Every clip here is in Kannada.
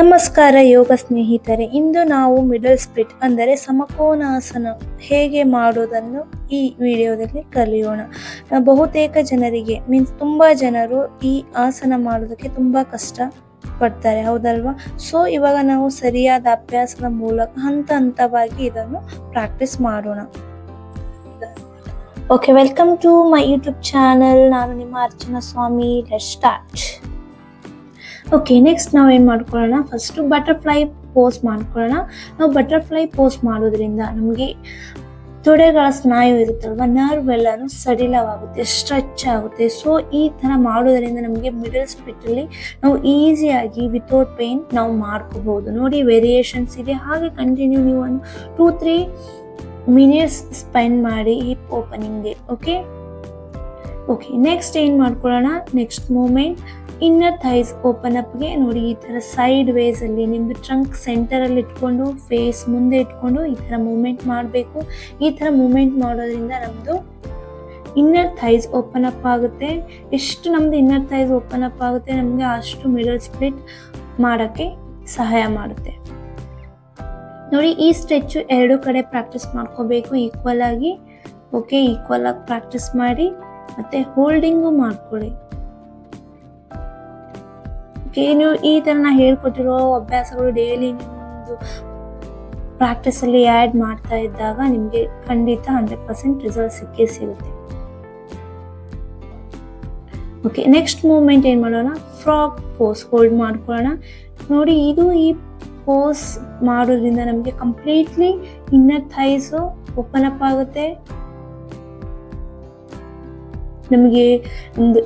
ನಮಸ್ಕಾರ ಯೋಗ ಸ್ನೇಹಿತರೆ, ಇಂದು ನಾವು ಮಿಡಲ್ ಸ್ಪ್ಲಿಟ್ ಅಂದರೆ ಸಮಕೋನಾಸನ ಹೇಗೆ ಮಾಡೋದನ್ನು ಈ ವಿಡಿಯೋದಲ್ಲಿ ಕಲಿಯೋಣ. ಬಹುತೇಕ ಜನರಿಗೆ ಮೀನ್ಸ್ ತುಂಬ ಜನರು ಈ ಆಸನ ಮಾಡೋದಕ್ಕೆ ತುಂಬ ಕಷ್ಟ ಪಡ್ತಾರೆ ಹೌದಲ್ವಾ? ಸೊ ಇವಾಗ ನಾವು ಸರಿಯಾದ ಅಭ್ಯಾಸದ ಮೂಲಕ ಹಂತ ಹಂತವಾಗಿ ಇದನ್ನು ಪ್ರಾಕ್ಟೀಸ್ ಮಾಡೋಣ. Okay welcome to my YouTube channel ನಾನು ನಿಮ್ಮ Archana Swami start okay next ನಾವು ಏನು ಮಾಡ್ಕೊಳ್ಳೋಣ? ಫಸ್ಟು ಬಟರ್ಫ್ಲೈ ಪೋಸ್ ಮಾಡ್ಕೊಳ್ಳೋಣ. ನಾವು ಬಟರ್ಫ್ಲೈ ಪೋಸ್ ಮಾಡೋದ್ರಿಂದ ನಮಗೆ ತೊಡೆಗಳ ಸ್ನಾಯು ಇರುತ್ತಲ್ವ? ನರ್ವ್ ಎಲ್ಲನೂ ಸಡಿಲವಾಗುತ್ತೆ ಸ್ಟ್ರೆಚ್ ಆಗುತ್ತೆ. ಸೊ ಈ ಥರ ಮಾಡೋದರಿಂದ ನಮಗೆ ಮಿಡಲ್ ಸ್ಪಿಟ್ಟಲ್ಲಿ ನಾವು ಈಸಿಯಾಗಿ ವಿತೌಟ್ ಪೇನ್ ನಾವು ಮಾಡ್ಕೋಬಹುದು ನೋಡಿ ವೇರಿಯೇಷನ್ಸ್ ಇದೆ. ಹಾಗೆ ಕಂಟಿನ್ಯೂ ನೀವು ಒಂದು ಟೂ ತ್ರೀ ಮಿನಿಟ್ಸ್ ಸ್ಪೆಂಡ್ ಮಾಡಿ ಹಿಪ್ ಓಪನಿಂಗ್ಗೆ ಓಕೆ ಓಕೆ ನೆಕ್ಸ್ಟ್ ಏನು ಮಾಡ್ಕೊಳ್ಳೋಣ? Next movement inner thighs open ಅಪ್ಗೆ ನೋಡಿ, ಈ ಥರ ಸೈಡ್ ವೇಸಲ್ಲಿ ನಿಮ್ಮದು ಟ್ರಂಕ್ ಸೆಂಟರಲ್ಲಿ ಇಟ್ಕೊಂಡು ಫೇಸ್ ಮುಂದೆ ಇಟ್ಕೊಂಡು ಈ ಥರ ಮೂಮೆಂಟ್ ಮಾಡಬೇಕು. ಈ ಥರ ಮೂಮೆಂಟ್ ಮಾಡೋದ್ರಿಂದ ನಮ್ಮದು ಇನ್ನರ್ ಥೈಸ್ ಓಪನ್ ಅಪ್ ಆಗುತ್ತೆ. ಎಷ್ಟು ನಮ್ಮದು ಇನ್ನರ್ ಥೈಸ್ ಓಪನ್ ಅಪ್ ಆಗುತ್ತೆ, ನಮಗೆ ಅಷ್ಟು ಮಿಡಲ್ ಸ್ಪ್ಲಿಟ್ ಮಾಡೋಕ್ಕೆ ಸಹಾಯ ಮಾಡುತ್ತೆ. ನೋಡಿ, ಈ ಸ್ಟ್ರೆಚ್ಚು ಎರಡು ಕಡೆ ಪ್ರಾಕ್ಟೀಸ್ ಮಾಡ್ಕೋಬೇಕು ಈಕ್ವಲ್ ಆಗಿ. ಓಕೆ ಈಕ್ವಲ್ ಆಗಿ ಪ್ರಾಕ್ಟೀಸ್ ಮಾಡಿ. ಮತ್ತೆ ಹೋಲ್ಡಿಂಗು ಮಾಡ್ಕೊಳ್ಳಿ. ನೀವು ಈ ಥರ ನಾ ಹೇಳ್ಕೊಟ್ಟಿರೋ ಅಭ್ಯಾಸಗಳು ಡೈಲಿ ನಿಮ್ಮದು ಪ್ರಾಕ್ಟೀಸಲ್ಲಿ ಆ್ಯಡ್ ಮಾಡ್ತಾ ಇದ್ದಾಗ ನಿಮಗೆ ಖಂಡಿತ ಹಂಡ್ರೆಡ್ ಪರ್ಸೆಂಟ್ ರಿಸಲ್ಟ್ ಸಿಕ್ಕೇ ಸಿಗುತ್ತೆ. ಓಕೆ ನೆಕ್ಸ್ಟ್ ಮೂಮೆಂಟ್ ಏನು ಮಾಡೋಣ? ಫ್ರಾಕ್ ಪೋಸ್ ಹೋಲ್ಡ್ ಮಾಡ್ಕೊಳ್ಳೋಣ. ನೋಡಿ, ಇದು ಈ ಪೋಸ್ ಮಾಡೋದ್ರಿಂದ ನಮಗೆ completely inner thighs open up ಆಗುತ್ತೆ. ನಮಗೆ ಒಂದು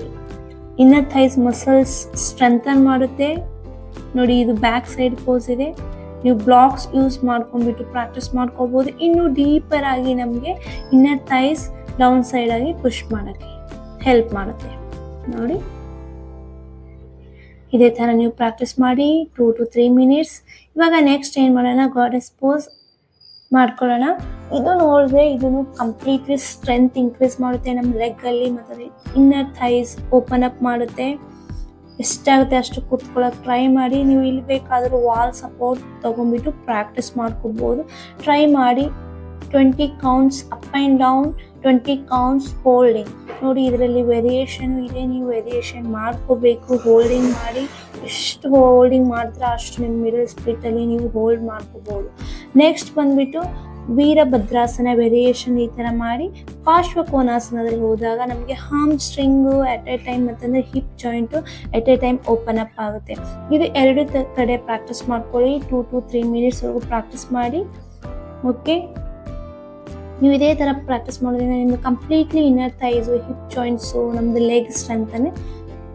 ಇನ್ನರ್ ಥೈಸ್ ಮಸಲ್ಸ್ ಸ್ಟ್ರೆಂಥನ್ ಮಾಡುತ್ತೆ. ನೋಡಿ, ಇದು ಬ್ಯಾಕ್ ಸೈಡ್ ಪೋಸ್ ಇದೆ. ನೀವು ಬ್ಲಾಕ್ಸ್ ಯೂಸ್ ಮಾಡ್ಕೊಂಡ್ಬಿಟ್ಟು ಪ್ರಾಕ್ಟೀಸ್ ಮಾಡ್ಕೋಬೋದು. ಇನ್ನೂ ಡೀಪರ್ ಆಗಿ ನಮಗೆ ಇನ್ನರ್ ಥೈಸ್ ಡೌನ್ ಸೈಡ್ ಆಗಿ ಪುಷ್ ಮಾಡೋಕ್ಕೆ ಹೆಲ್ಪ್ ಮಾಡುತ್ತೆ. ನೋಡಿ. ಇದೇ ಥರ ನೀವು ಪ್ರಾಕ್ಟೀಸ್ ಮಾಡಿ ಟೂ ಟು ತ್ರೀ ಮಿನಿಟ್ಸ್ ಇವಾಗ ನೆಕ್ಸ್ಟ್ ಏನು ಮಾಡೋಣ? ಗಾಡೆಸ್ ಪೋಸ್ ಮಾಡ್ಕೊಳ್ಳೋಣ. ಇದು ನೋಡಿದ್ರೆ ಇದನ್ನು ಕಂಪ್ಲೀಟ್ಲಿ ಸ್ಟ್ರೆಂತ್ ಇನ್ಕ್ರೀಸ್ ಮಾಡುತ್ತೆ ನಮ್ಮ ಲೆಗ್ ಅಲ್ಲಿ ಮತ್ತೆ ಇನ್ನರ್ ಥೈಸ್ ಓಪನ್ ಅಪ್ ಮಾಡುತ್ತೆ. ಎಷ್ಟಾಗುತ್ತೆ ಅಷ್ಟು ಕೂತ್ಕೊಳ್ಳೋಕೆ ಟ್ರೈ ಮಾಡಿ, ನೀವು ಇಲ್ಲಿ ಬೇಕಾದರೂ ವಾಲ್ ಸಪೋರ್ಟ್ ತೊಗೊಂಡ್ಬಿಟ್ಟು ಪ್ರಾಕ್ಟೀಸ್ ಮಾಡ್ಕೋಬೋದು. ಟ್ರೈ ಮಾಡಿ twenty counts up and down twenty counts holding ನೋಡಿ ಇದರಲ್ಲಿ ವೇರಿಯೇಷನ್ ಇದೆ, ನೀವು ವೇರಿಯೇಷನ್ ಮಾಡ್ಕೋಬೇಕು ಹೋಲ್ಡಿಂಗ್ ಮಾಡಿ. ಎಷ್ಟು ಹೋಲ್ಡಿಂಗ್ ಮಾಡಿದ್ರೆ ಅಷ್ಟು ನಿಮ್ಮ ಮಿಡಲ್ ಸ್ಪ್ಲಿಟ್ಟಲ್ಲಿ ನೀವು ಹೋಲ್ಡ್ ಮಾಡ್ಕೋಬೋದು. ನೆಕ್ಸ್ಟ್ ಬಂದ್ಬಿಟ್ಟು ವೀರಭದ್ರಾಸನ ವೇರಿಯೇಷನ್ ಈ ಥರ ಮಾಡಿ ಪಾರ್ಶ್ವಕೋನಾಸನದಲ್ಲಿ ಹೋದಾಗ ನಮಗೆ hamstring at a time ಮತ್ತಂದರೆ hip joint at a time open up ಆಗುತ್ತೆ. ಇದು ಎರಡು ಕಡೆ ಪ್ರಾಕ್ಟೀಸ್ ಮಾಡ್ಕೊಳ್ಳಿ. ಟೂ ಟು ತ್ರೀ ಮಿನಿಟ್ಸ್ವರೆಗೂ ಪ್ರಾಕ್ಟೀಸ್ ಮಾಡಿ. ಓಕೆ ನೀವು ಇದೇ ಥರ ಪ್ರಾಕ್ಟೀಸ್ ಮಾಡೋದ್ರಿಂದ ನಿಮ್ಗೆ completely inner thighs hip joints ನಮ್ಮದು ಲೆಗ್ ಸ್ಟ್ರೆಂತನೇ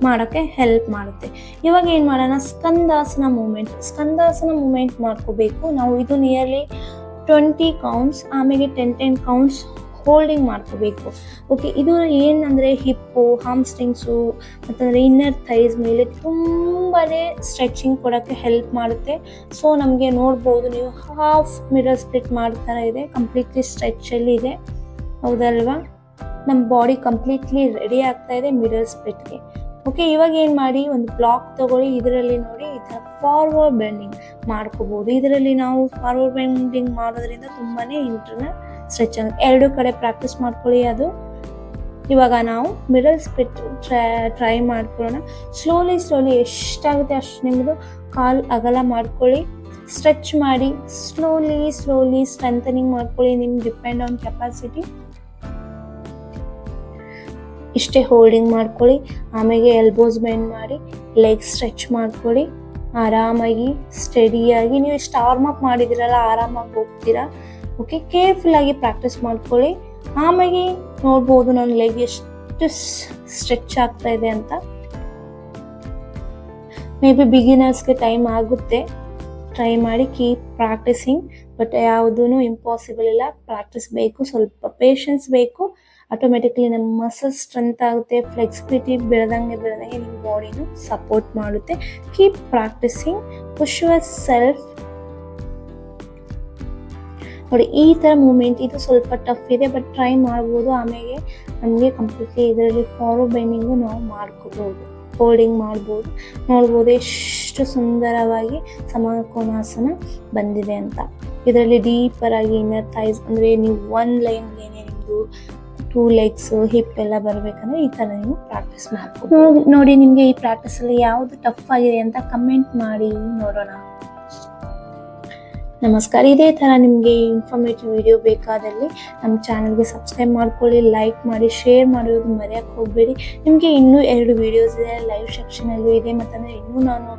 ಮಾಡೋಕ್ಕೆ ಹೆಲ್ಪ್ ಮಾಡುತ್ತೆ. ಇವಾಗ ಏನು ಮಾಡೋಣ? ಸ್ಕಂದಾಸನ ಮೂಮೆಂಟ್ ಸ್ಕಂದಾಸನ ಮೂಮೆಂಟ್ ಮಾಡ್ಕೋಬೇಕು. ನಾವು ಇದು ನಿಯರ್ಲಿ ಟ್ವೆಂಟಿ ಕೌಂಟ್ಸ್ ಆಮೇಲೆ ಟೆನ್ ಟೆನ್ ಕೌಂಟ್ಸ್ ಹೋಲ್ಡಿಂಗ್ ಮಾಡ್ಕೋಬೇಕು. ಓಕೆ ಇದು ಏನಂದರೆ ಹಿಪ್ಪು ಹಾಮ್ಸ್ಟಿಂಗ್ಸು ಮತ್ತಂದರೆ ಇನ್ನರ್ ಥೈಸ್ ಮೇಲೆ ತುಂಬಾ ಸ್ಟ್ರೆಚಿಂಗ್ ಕೊಡೋಕ್ಕೆ ಹೆಲ್ಪ್ ಮಾಡುತ್ತೆ. ಸೊ ನಮಗೆ ನೋಡ್ಬೋದು ನೀವು ಹಾಫ್ ಮಿರರ್ ಸ್ಪ್ಲಿಟ್ ಮಾಡ್ತಾರ ಇದೆ ಕಂಪ್ಲೀಟ್ಲಿ ಸ್ಟ್ರೆಚಲ್ಲಿ ಇದೆ. ಹೌದಲ್ವಾ? ನಮ್ಮ ಬಾಡಿ ಕಂಪ್ಲೀಟ್ಲಿ ರೆಡಿ ಆಗ್ತಾ ಇದೆ ಮಿರರ್ ಸ್ಪ್ಲಿಟ್ಗೆ ಓಕೆ ಇವಾಗ ಏನು ಮಾಡಿ? ಒಂದು ಬ್ಲಾಕ್ ತಗೊಳ್ಳಿ, ಇದರಲ್ಲಿ ನೋಡಿ ಈ ಥರ ಫಾರ್ವರ್ಡ್ ಬೆಂಡಿಂಗ್ ಮಾಡ್ಕೋಬೋದು. ಇದರಲ್ಲಿ ನಾವು ಫಾರ್ವರ್ಡ್ ಬೆಂಡಿಂಗ್ ಮಾಡೋದ್ರಿಂದ ತುಂಬಾ ಇಂಟರ್ನಲ್ ಸ್ಟ್ರೆಚ್ ಆಗುತ್ತೆ. ಎರಡು ಕಡೆ ಪ್ರಾಕ್ಟೀಸ್ ಮಾಡ್ಕೊಳ್ಳಿ ಅದು. ಇವಾಗ ನಾವು ಮಿಡಲ್ ಸ್ಪಿಟ್ ಟ್ರೈ ಮಾಡ್ಕೊಳ್ಳೋಣ. ಸ್ಲೋಲಿ ಸ್ಲೋಲಿ ಎಷ್ಟಾಗುತ್ತೆ ಅಷ್ಟು ನಿಮ್ಮದು ಕಾಲ್ ಅಗಲ ಮಾಡ್ಕೊಳ್ಳಿ. ಸ್ಟ್ರೆಚ್ ಮಾಡಿ ಸ್ಲೋಲಿ ಸ್ಲೋಲಿ ಸ್ಟ್ರೆಂಥನಿಂಗ್ ಮಾಡ್ಕೊಳ್ಳಿ. ನಿಮ್ಗೆ ಡಿಪೆಂಡ್ ಆನ್ ಕೆಪಾಸಿಟಿ ಇಷ್ಟೇ ಹೋಲ್ಡಿಂಗ್ ಮಾಡ್ಕೊಳ್ಳಿ. ಆಮೇಲೆ ಎಲ್ಬೋಸ್ ಬೆಂಡ್ ಮಾಡಿ ಲೆಗ್ ಸ್ಟ್ರೆಚ್ ಮಾಡ್ಕೊಳ್ಳಿ. ಆರಾಮಾಗಿ ಸ್ಟಡಿಯಾಗಿ ನೀವು ಇಷ್ಟು ಆರ್ಮ್ ಅಪ್ ಮಾಡಿದಿರಲ್ಲ, ಆರಾಮಾಗಿ ಹೋಗ್ತೀರಾ? ಓಕೆ ಕೇರ್ಫುಲ್ ಆಗಿ ಪ್ರಾಕ್ಟೀಸ್ ಮಾಡ್ಕೊಳ್ಳಿ. ಆಮೇಲೆ ನೋಡ್ಬೋದು ನನ್ನ ಲೆಗ್ ಎಷ್ಟು ಸ್ಟ್ರೆಚ್ ಆಗ್ತಾ ಇದೆ ಅಂತ. ಮೇ ಬಿ ಬಿಗಿನರ್ಸ್ಗೆ ಟೈಮ್ ಆಗುತ್ತೆ. ಟ್ರೈ ಮಾಡಿ ಕೀಪ್ ಪ್ರಾಕ್ಟೀಸಿಂಗ್ ಬಟ್ ಯಾವುದೂ ಇಂಪಾಸಿಬಲ್ ಇಲ್ಲ. ಪ್ರಾಕ್ಟೀಸ್ ಬೇಕು, ಸ್ವಲ್ಪ ಪೇಷನ್ಸ್ ಬೇಕು. ಆಟೋಮೆಟಿಕ್ಲಿ ನಮ್ಮ ಮಸಲ್ ಸ್ಟ್ರೆಂತ್ ಆಗುತ್ತೆ ಫ್ಲೆಕ್ಸಿಬಿಲಿಟಿ ಬೆಳೆದಂಗೆ ಬೆಳೆದಂಗೆ ನಿಮ್ಮ ಬಾಡಿನೂ ಸಪೋರ್ಟ್ ಮಾಡುತ್ತೆ. Keep practising push yourself ನೋಡಿ, ಈ ಥರ ಮೂಮೆಂಟ್ ಇದು ಸ್ವಲ್ಪ ಟಫ್ ಇದೆ ಬಟ್ ಟ್ರೈ ಮಾಡ್ಬೋದು. ಆಮೇಲೆ ನಮಗೆ ಕಂಪ್ಲೀಟ್ಲಿ ಇದರಲ್ಲಿ ಫಾರೋ ಬೈಂಡಿಂಗು ನಾವು ಮಾಡ್ಕೋಬೋದು. ಹೋಲ್ಡಿಂಗ್ ಮಾಡ್ಬೋದು. ನೋಡ್ಬೋದು ಎಷ್ಟು ಎಷ್ಟು ಸುಂದರವಾಗಿ ಸಮಕೋನಾಸನ ಬಂದಿದೆ ಅಂತ. ಇದರಲ್ಲಿ ಡೀಪರ್ ಆಗಿ ಇನ್ನರ್ ಥೈಸ್ ಅಂದರೆ ನೀವು ಒನ್ ಲೈನ್ಗೆ ನಿಮ್ಮದು ಟೂ ಲೆಗ್ಸ್, ಹಿಪ್ ಎಲ್ಲ ಬರಬೇಕಂದ್ರೆ ಈ ಥರ ನೀವು ಪ್ರಾಕ್ಟೀಸ್ ಮಾಡ್ಬೋದು. ನೋಡಿ, ನಿಮಗೆ ಈ ಪ್ರಾಕ್ಟೀಸಲ್ಲಿ ಯಾವುದು ಟಫ್ ಆಗಿದೆ ಅಂತ ಕಮೆಂಟ್ ಮಾಡಿ ನೋಡೋಣ. ನಮಸ್ಕಾರ. ಇದೇ ಥರ ನಿಮಗೆ ಇನ್ಫಾರ್ಮೇಟಿವ್ ವಿಡಿಯೋ ಬೇಕಾದಲ್ಲಿ ನಮ್ಮ ಚಾನಲ್ಗೆ ಸಬ್ಸ್ಕ್ರೈಬ್ ಮಾಡ್ಕೊಳ್ಳಿ ಲೈಕ್ ಮಾಡಿ ಶೇರ್ ಮಾಡೋದು ಮರೆಯೋಕ್ಕೆ ಹೋಗಬೇಡಿ. ನಿಮಗೆ ಇನ್ನೂ ಎರಡು ವಿಡಿಯೋಸ್ ಇದೆ ಲೈವ್ ಸೆಕ್ಷನಲ್ಲೂ ಇದೆ. ಮತ್ತಂದರೆ ಇನ್ನೂ ನಾನು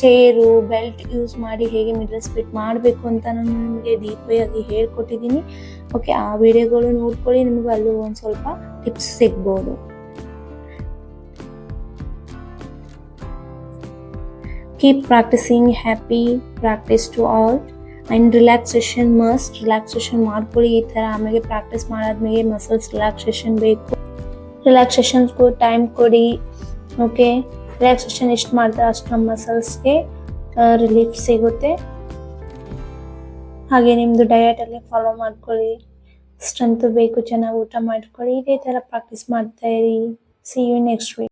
ಚೇರು ಬೆಲ್ಟ್ ಯೂಸ್ ಮಾಡಿ ಹೇಗೆ ಮಿಡಲ್ ಸ್ಪಿಟ್ ಮಾಡಬೇಕು ಅಂತ ನಾನು ನಿಮಗೆ ಡೀಪಾಗಿ ಹೇಳ್ಕೊಟ್ಟಿದ್ದೀನಿ. ಓಕೆ ಆ ವಿಡಿಯೋಗಳು ನೋಡ್ಕೊಳ್ಳಿ, ನಿಮಗೂ ಅಲ್ಲೂ ಒಂದು ಸ್ವಲ್ಪ ಟಿಪ್ಸ್ ಸಿಗ್ಬೋದು. Keep practising happy practice to all and relaxation must relaxation ಮಾಡ್ಕೊಳ್ಳಿ ಈ ಥರ. ಆಮೇಲೆ ಪ್ರಾಕ್ಟೀಸ್ ಮಾಡಾದ್ಮೇಲೆ ಮಸಲ್ಸ್ ರಿಲ್ಯಾಕ್ಸೇಷನ್ ಬೇಕು. ರಿಲ್ಯಾಕ್ಸೇಷನ್ಸ್ಗೂ ಟೈಮ್ ಕೊಡಿ. ಓಕೆ ರಿಲ್ಯಾಕ್ಸೇಷನ್ ಎಷ್ಟು ಮಾಡ್ತಾರೆ ಅಷ್ಟು ನಮ್ಮ ಮಸಲ್ಸ್ಗೆ ರಿಲೀಫ್ ಸಿಗುತ್ತೆ. ಹಾಗೆ ನಿಮ್ಮದು ಅಲ್ಲಿ ಫಾಲೋ ಮಾಡ್ಕೊಳ್ಳಿ. ಸ್ಟ್ರೆಂತ್ ಬೇಕು, ಚೆನ್ನಾಗಿ ಊಟ ಮಾಡ್ಕೊಳ್ಳಿ. ಇದೇ ಥರ ಪ್ರಾಕ್ಟೀಸ್ ಮಾಡ್ತಾ ಇರಿ. C you next week